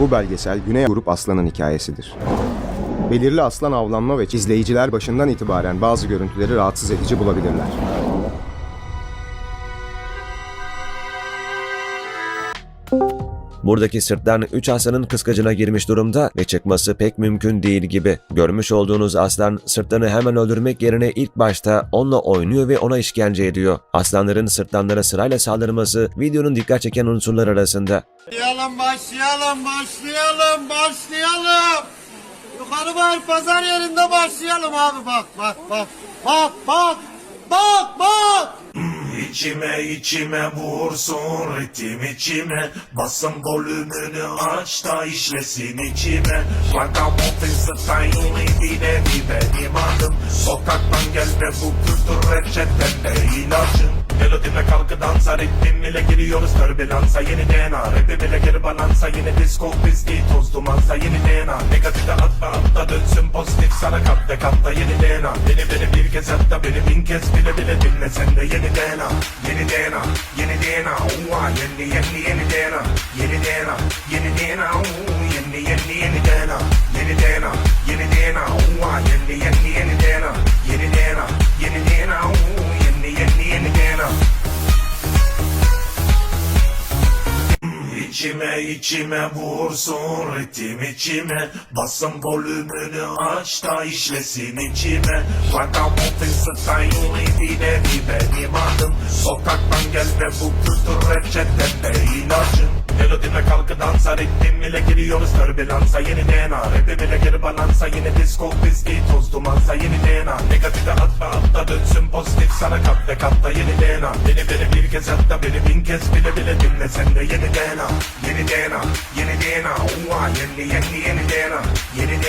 Bu belgesel Güney Grup Aslan'ın hikayesidir. Belirli aslan avlanma ve izleyiciler başından itibaren bazı görüntüleri rahatsız edici bulabilirler. Buradaki sırtlan 3 aslanın kıskacına girmiş durumda ve çıkması pek mümkün değil gibi. Görmüş olduğunuz aslan sırtlanı hemen öldürmek yerine ilk başta onunla oynuyor ve ona işkence ediyor. Aslanların sırtlanlara sırayla saldırması videonun dikkat çeken unsurlar arasında. Başlayalım, başlayalım, başlayalım, başlayalım. Yukarı var pazar yerinde başlayalım abi bak bak bak. Bak bak. Bak bak. İçime içime vursun ritim içime. Basın volümünü aç da işlesin içime. Ragamuffin style'ı bir de bir benim adım Sokaktan gel ve bu kültür reçetende Melodime kalkı dansa ritmim ile giriyoruz türbülansa Yeni DNA rapi bile geri balansa. Yeni disco viski toz dumansa. Yeni DNA negatife atma atla dönsün pozitif. Sana kat ve katta yeni DNA Beni beni bir kez hatta beni bin kez bile bile dinle sen de yeni DNA Yeni DNA yeni DNA Uva yeni yeni Yeni İçime içime vursun ritim içime. Basın volümünü aç da işlesin içime. Ragamuffin style'ı bir de bir benim adım? Sokaktan gel ve bu kültür reçetende ilacın. Melodime kalkı dansa ritmim ile giriyoruz. Türbülansa Yeni DNA rapi bile geri balansa Yeni disco viski toz dumansa Yeni DNA negatife atma atla dönsün pozitif sana kat ve katta yeni DNA Beni beni bir kez hatta beni bin kez bile bile dinle. Sen de yeni DNA Yeni DNA yeni DNA Uva yeni yeni yeni DNA Yeni DNA